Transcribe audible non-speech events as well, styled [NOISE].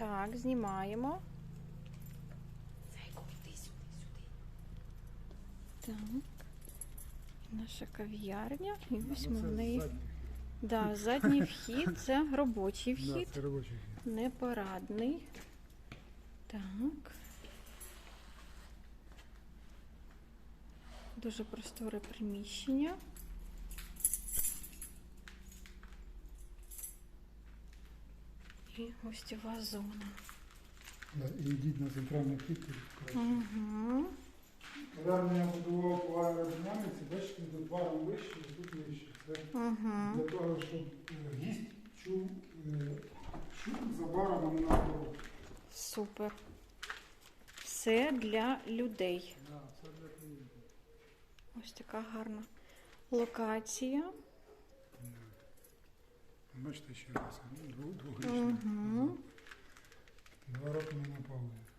Так, знімаємо. Сюди, сюди. Так. Наша кав'ярня. І ось ми в неї. Да, задній вхід [LAUGHS] це робочий Да, вхід, це робочий вхід. не парадний. Так. Дуже просторе приміщення. І гостєва зона. Да, і йдіть на центральний вхід. Угу. Кав'ярню я будував по аеродинаміці, бачите, тут варом вище, тут нижче. Це Угу. для того, щоб е, гість чув е, шум за баром, а не. Супер. Все для людей. Да, це для клієнтів. Ось така гарна локація. Бачите, ще раз, ну. Угу. program.